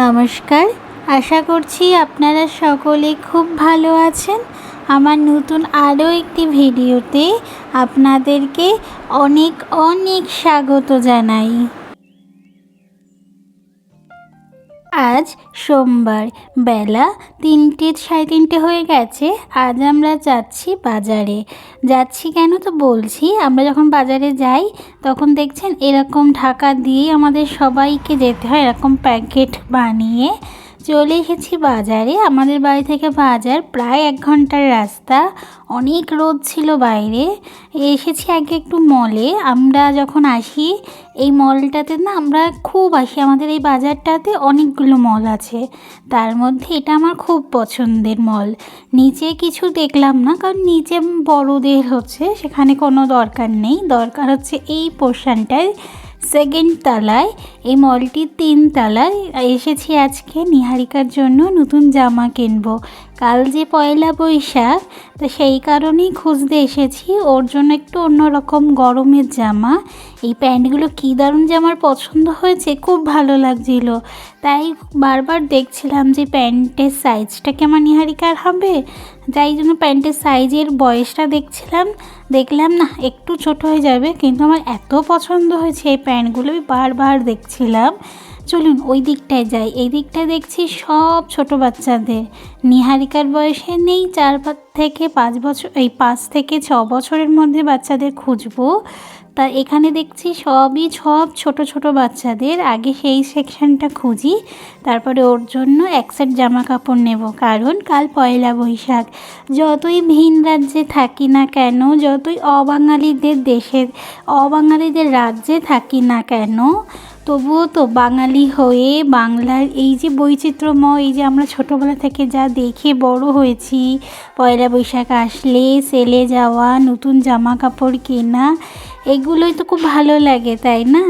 নমস্কার। আশা করছি আপনারা সকলে খুব ভালো আছেন। আমার নতুন আরও একটি ভিডিওতে আপনাদেরকে অনেক অনেক স্বাগত জানাই। আজ সোমবার। বেলা তিনটে, সাড়ে তিনটে হয়ে গেছে। আজ আমরা যাচ্ছি বাজারে। যাচ্ছি কেন তো বলছি, আমরা যখন বাজারে যাই, তখন দেখছেন এরকম ঢাকা দিয়েই আমাদের সবাইকে যেতে হয়, এরকম প্যাকেট বানিয়ে। চলে এসেছি বাজারে। আমাদের বাড়ি থেকে বাজার প্রায় এক ঘণ্টার রাস্তা। অনেক রোদ ছিল বাইরে। এসেছি আগে একটু মলে আমরা যখন আসি, এই মলটাতে না আমরা খুব আসি। আমাদের এই বাজারটাতে অনেকগুলো মল আছে। তার মধ্যে এটা আমার খুব পছন্দের মল নিচে কিছু দেখলাম না, কারণ নিচে বড়দের হচ্ছে, সেখানে কোনো দরকার নেই। দরকার হচ্ছে এই পোর্শনটায় সেকেন্ড তলায় এই মলটির তিন তলায় এসেছি আজকে। নিহারিকার জন্য নতুন জামা কিনবো। কাল যে পয়লা বৈশাখ, তো সেই কারণেই খুঁজতে এসেছি। ওর জন্য একটু অন্যরকম গরমের জামা। এই প্যান্টগুলো কী দারুণ যে আমার পছন্দ হয়েছে, খুব ভালো লাগছিল। তাই বারবার দেখছিলাম যে প্যান্টের সাইজটা কেমন নিহারিকার হবে। তাই জন্য প্যান্টের সাইজের বয়সটা দেখছিলাম। দেখলাম না একটু ছোট হয়ে যাবে। কিন্তু আমার এত পছন্দ হয়েছে এই প্যান্টগুলো আমি বারবার দেখছিলাম। চলুন ওই দিকটায় যাই। এই দিকটায় দেখছি সব ছোট বাচ্চাদের। নিহারিকার বয়সে নেই, চার থেকে পাঁচ বছর, এই পাঁচ থেকে ছ বছরের মধ্যে বাচ্চাদের খুঁজবো। তা এখানে দেখছি সবই সব ছোট ছোট বাচ্চাদের। আগে সেই সেকশনটা খুঁজি, তারপরে ওর জন্য এক সেট জামা কাপড় নেব। কারণ কাল পয়লা বৈশাখ। যতই ভিন রাজ্যে থাকি না কেন, যতই অবাঙালিদের দেশের, অবাঙালিদের রাজ্যে থাকি না কেন তবুও তো বাঙালি হয়ে বাংলার এই যে বৈচিত্র্যময়, এই যে আমরা ছোটোবেলা থেকে যা দেখে বড় হয়েছি, পয়লা বৈশাখ আসলে, সেলে যাওয়া, নতুন জামা কাপড় কেনা, এগুলোই তো খুব ভালো লাগে, তাই না?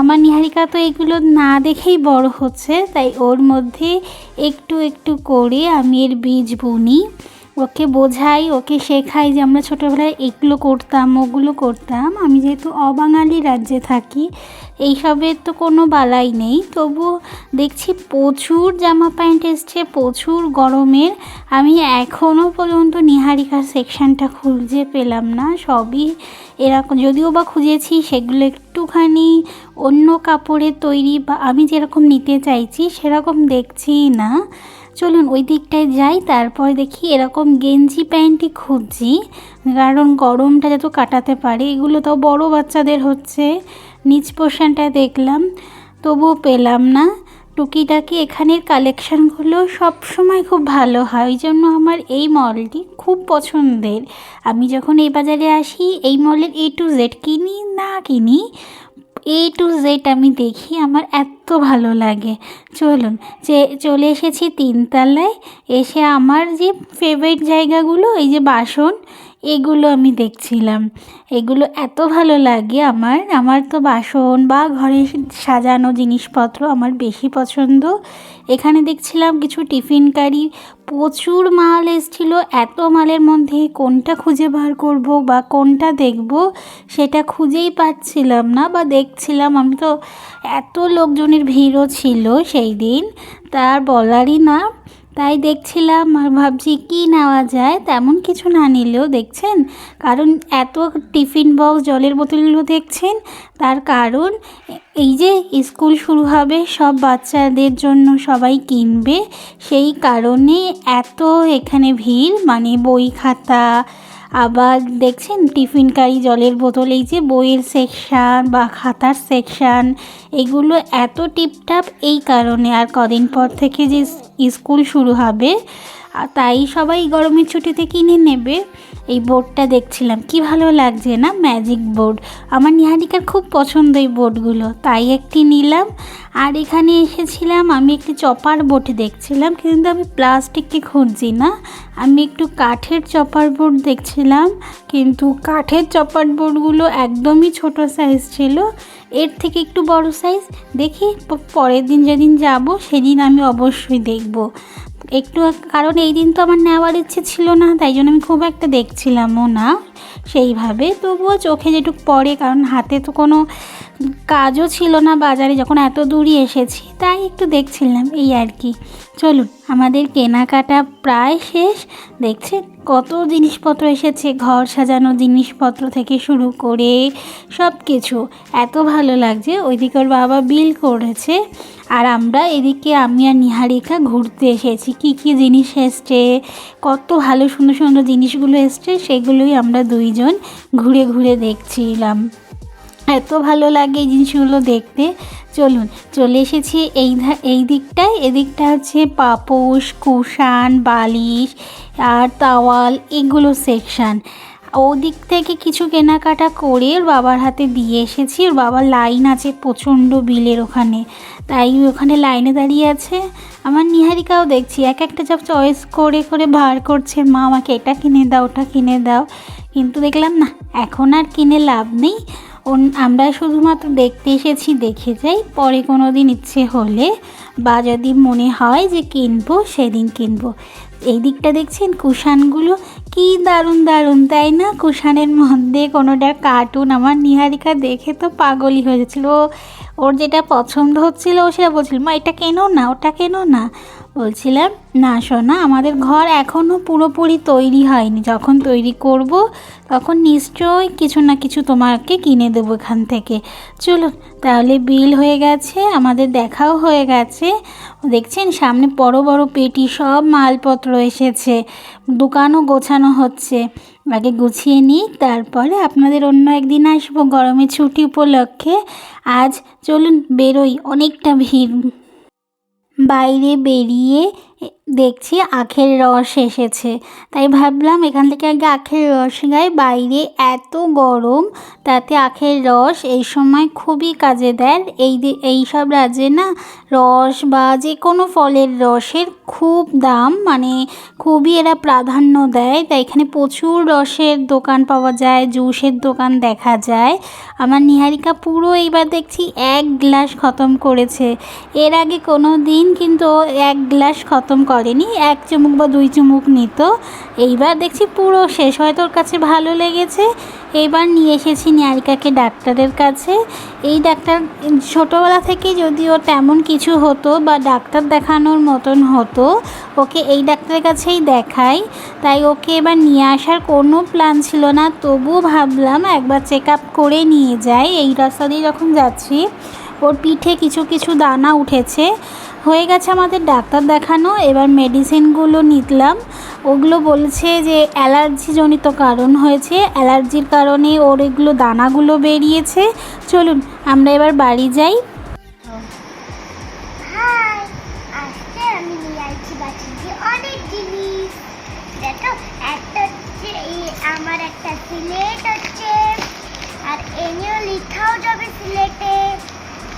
আমার নিহারিকা তো এগুলো না দেখেই বড় হচ্ছে, তাই ওর মধ্যে একটু একটু করে আমি এর বীজ বুনি ওকে বোঝাই, ওকে শেখাই যে আমরা ছোটোবেলায় এগুলো করতাম, ওগুলো করতাম। আমি যেহেতু অবাঙালি রাজ্যে থাকি, এইসবের তো কোনো বালাই নেই। তবু দেখছি প্রচুর জামা প্যান্ট এসছে, প্রচুর গরমের। আমি এখনও পর্যন্ত নিহারিকার সেকশানটা খুঁজে পেলাম না। সবই এরকম যদিও বা খুঁজেছি, সেগুলো একটুখানি অন্য কাপড়ের তৈরি বা আমি যেরকম নিতে চাইছি, সেরকম দেখছি না। চলুন ওই দিকটায় যাই, তারপর দেখি এরকম গেঞ্জি প্যান্টই খুঁজছি, কারণ গরমটা যাতে কাটাতে পারে, এগুলো তো বড় বাচ্চাদের হচ্ছে, নিচ পোর্শনটা দেখলাম, তবুও পেলাম না। টুকিটাকি এখানের কালেকশানগুলো সব সময় খুব ভালো হয়, ওই জন্য আমার এই মলটি খুব পছন্দের। আমি যখন এই বাজারে আসি, এই মলের এ টু জেড কিনি না কিনি এ টু জেড আমি দেখি, আমার এত ভালো লাগে। চলুন, যে চলে এসেছি তিনতলায়, এসে আমার যে ফেভারিট জায়গাগুলো, এই যে বাসন এগুলো আমি দেখছিলাম। এগুলো এত ভালো লাগে আমার। আমার তো বাসন বা ঘরে সাজানো জিনিসপত্র আমার বেশি পছন্দ। এখানে দেখছিলাম কিছু টিফিন কারি। প্রচুর মাল এসছিল। এত মালের মধ্যে কোনটা খুঁজে বার করব বা কোনটা দেখব সেটা খুঁজেই পাচ্ছিলাম না বা দেখছিলাম। আমি তো এত লোকজনের ভিড়ও ছিল সেই দিন। তার বলারই না। তাই দেখছিলাম আর ভাবছি কি নেওয়া যায়, তেমন কিছু না নিলেও দেখছেন, কারণ এত টিফিন বক্স জলের বোতলগুলো দেখছেন, তার কারণ এই যে স্কুল শুরু হবে, সব বাচ্চাদের জন্য সবাই কিনবে, সেই কারণে এত এখানে ভিড় মানে বই খাতা, আবার দেখছেন টিফিন কারি জলের বোতল, এই যে বইয়ের সেকশান বা খাতার সেকশান এগুলো এত টিপটাপ এই কারণে, আর কদিন পর থেকে যে স্কুল শুরু হবে। তাই সবাই গরমের ছুটিতে কিনে নেবে। এই বোর্ডটা দেখছিলাম। কি ভালো লাগছে না? Magic board. আমার নিহারিকার খুব পছন্দ এই বোর্ডগুলো। তাই একটি নিলাম। আর এখানে এসেছিলাম, আমি একটি চপার বোর্ড দেখছিলাম, কিন্তু আমি প্লাস্টিককে খুঁজছি না। আমি একটু কাঠের চপার বোর্ড দেখছিলাম, কিন্তু কাঠের চপার বোর্ডগুলো একদমই ছোট সাইজ ছিল। এর থেকে একটু বড় সাইজ দেখি পরের দিন যেদিন যাব, সেদিন আমি অবশ্যই দেখব। একটু কারণ এই দিন তো আমার নেওয়ার ইচ্ছে ছিল না, তাই জন্য আমি খুব একটা দেখছিলামও না। সেইভাবে তবুও চোখে যেটুক পড়ে, কারণ হাতে তো কোনো কাজও ছিল না বাজারে, যখন এত দূরই এসেছি, তাই একটু দেখছিলাম, এই আর কি। চলুন, আমাদের কেনাকাটা প্রায় শেষ। দেখছেন? কত জিনিসপত্র এসেছে, ঘর সাজানো জিনিসপত্র থেকে শুরু করে সব কিছু এত ভালো লাগছে, ওইদিকে ওর বাবা বিল করেছে, আর আমরা এদিকে আমি আর নিহারিকা ঘুরতে এসেছি। কি কি জিনিস এসছে, কত ভালো সুন্দর সুন্দর জিনিসগুলো এসছে, সেগুলোই আমরা দুইজন ঘুরে ঘুরে দেখছিলাম। এত ভালো লাগে এই জিনিসগুলো দেখতে। চলুন, চলে এসেছি এই এই দিকটায়। এদিকটা হচ্ছে পাপোশ কুশান বালিশ আর তাওয়াল, এগুলো সেকশান ওদিক থেকে কিছু কেনাকাটা করে ওর বাবার হাতে দিয়ে এসেছি। ওর বাবার লাইন আছে প্রচণ্ড বিলের ওখানে। তাই ওখানে লাইনে দাঁড়িয়ে আছে। আমার নিহারিকাও দেখছি। এক একটা সব চয়েস করে করে ভার করছে। মা, আমাকে এটা কিনে দাও, ওটা কিনে দাও। কিন্তু দেখলাম না, এখন আর কিনে লাভ নেই। আমরা শুধুমাত্র দেখতে এসেছি, দেখে যাই। পরে কোনো দিন ইচ্ছে হলে বা যদি মনে হয় যে কিনবো, সেদিন কিনবো। এই দিকটা দেখছেন কুশানগুলো কি দারুণ দারুণ, তাই না? কুশানের মধ্যে কোনোটা কার্টুন আমার নিহারিকা দেখে তো পাগলই হয়ে ওর যেটা পছন্দ হচ্ছিল, ও সেটা বলছিল, মা, এটা কেনো না? ওটা কেনো না? বলছিলাম, না শোনা আমাদের ঘর এখনও পুরোপুরি তৈরি হয়নি। যখন তৈরি করব, তখন নিশ্চয়ই কিছু না কিছু তোমাকে কিনে দেবো এখান থেকে। চলো তাহলে বিল হয়ে গেছে, আমাদের দেখাও হয়ে গেছে। দেখছেন, সামনে বড় বড় পেটি, সব মালপত্র এসেছে। দোকানও গোছানো হচ্ছে। আগে গুছিয়ে নিই, তারপরে আপনাদের অন্য একদিন আসব গরমে ছুটি উপলক্ষে। আজ চলুন, বেরোই। অনেকটা ভিড়। বাইরে বেরিয়ে দেখছি আখের রস এসেছে। তাই ভাবলাম এখান থেকে আগে আখের রস গাই। বাইরে এত গরম, তাতে আখের রস এই সময় খুবই কাজে দেয়। এই এই সব রাজ্যে না রস বা যে কোনো ফলের রসের খুব দাম মানে খুবই এরা প্রাধান্য দেয়। তাই এখানে প্রচুর রসের দোকান পাওয়া যায়, জুসের দোকান দেখা যায়। আমার নিহারিকা পুরো এইবার দেখছি এক গ্লাস খতম করেছে। এর আগে কোনো দিন কিন্তু এক গ্লাস খতম করেনি, এক চুমুক বা দুই চুমুক নিত। এইবার দেখছি পুরো শেষ, হয়তো ওর কাছে ভালো লেগেছে। এইবার নিয়ে এসেছি নিয়ারিকাকে ডাক্তারের কাছে। এই ডাক্তার ছোটোবেলা থেকে যদিও তেমন কিছু হতো বা ডাক্তার দেখানোর মতন হতো, ওকে এই ডাক্তারের কাছেই দেখাই। তাই ওকে এবার নিয়ে আসার কোনো প্ল্যান ছিল না, তবুও ভাবলাম একবার চেক আপ করে নিয়ে যাই। এই রাস্তা দিয়ে যখন যাচ্ছি, ওর পিঠে কিছু কিছু দানা উঠেছে। হয়ে গেছে আমাদের ডাক্তার দেখানো, এবার মেডিসিনগুলো নিতলাম। ওগুলো বলছে যে অ্যালার্জিজনিত কারণ হয়েছে, অ্যালার্জির কারণে ওর এগুলো দানাগুলো বেরিয়েছে। চলুন, আমরা এবার বাড়ি যাই। আমার আর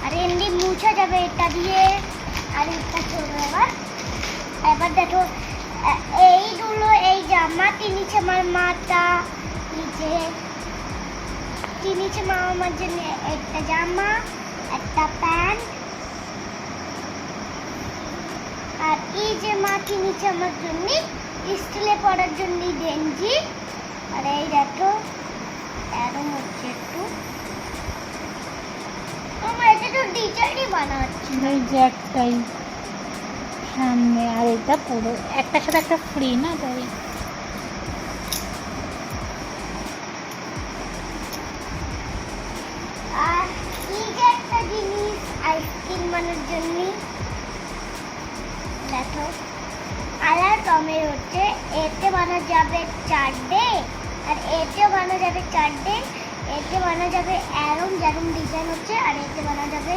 আর এমনি মুছা যাবে এটা দিয়ে। আর এটা চলবে এবার। এবার দেখো এইগুলো, এই জামা কিনেছে আমার মাটা নিচে কিনেছে মা আমার জন্য একটা জামা, একটা প্যান্ট, আর এই যে মা কিনেছে আমার জন্য স্কুলে পড়ার জন্য গেঞ্জি। আর এই দেখো এরম হচ্ছে একটু সামনে আর এটা পুরো একটার সাথে একটা ফ্রি না তাই? আইসক্রিম বানানোর জন্য? দেখো কালার টমের হচ্ছে এতে বানানো যাবে চারটে আর এতে বানানো যাবে চারটে এতে বানানো যাবে ডিজাইন হচ্ছে, আর এতে বানানো যাবে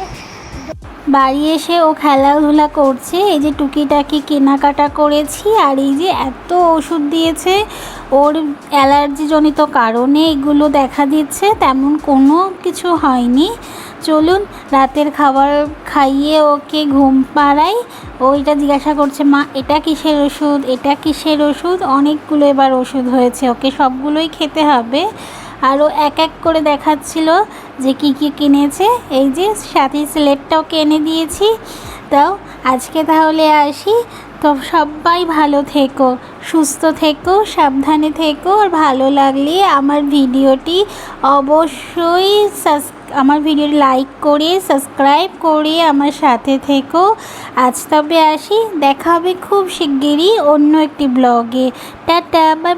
বাড়ি এসে ও খেলাধুলা করছে। এই যে টুকিটাকি কেনাকাটা করেছি, আর এই যে এত ওষুধ দিয়েছে, ওর অ্যালার্জিজনিত কারণে এগুলো দেখা দিচ্ছে, তেমন কোনো কিছু হয়নি। চলুন, রাতের খাবার খাইয়ে ওকে ঘুম পাড়াই। ও এটা জিজ্ঞাসা করছে, মা, এটা কিসের ওষুধ? এটা কিসের ওষুধ? অনেকগুলো এবার ওষুধ হয়েছে, ওকে সবগুলোই খেতে হবে। আরও এক এক করে দেখাচ্ছিল যে কি কি কিনেছে। এই যে সাথে স্লেটটাও কিনে দিয়েছি। তাও আজকে তাহলে আসি। তো সবাই ভালো থেকো, সুস্থ থেকো, সাবধানে থেকো আর ভালো লাগলে আমার ভিডিওটি অবশ্যই সাস, আমার ভিডিও লাইক করে, সাবস্ক্রাইব করে আমার সাথে থেকো। আজ তবে আসি। দেখা হবে খুব শিগগিরই অন্য একটি ব্লগে। Tata bye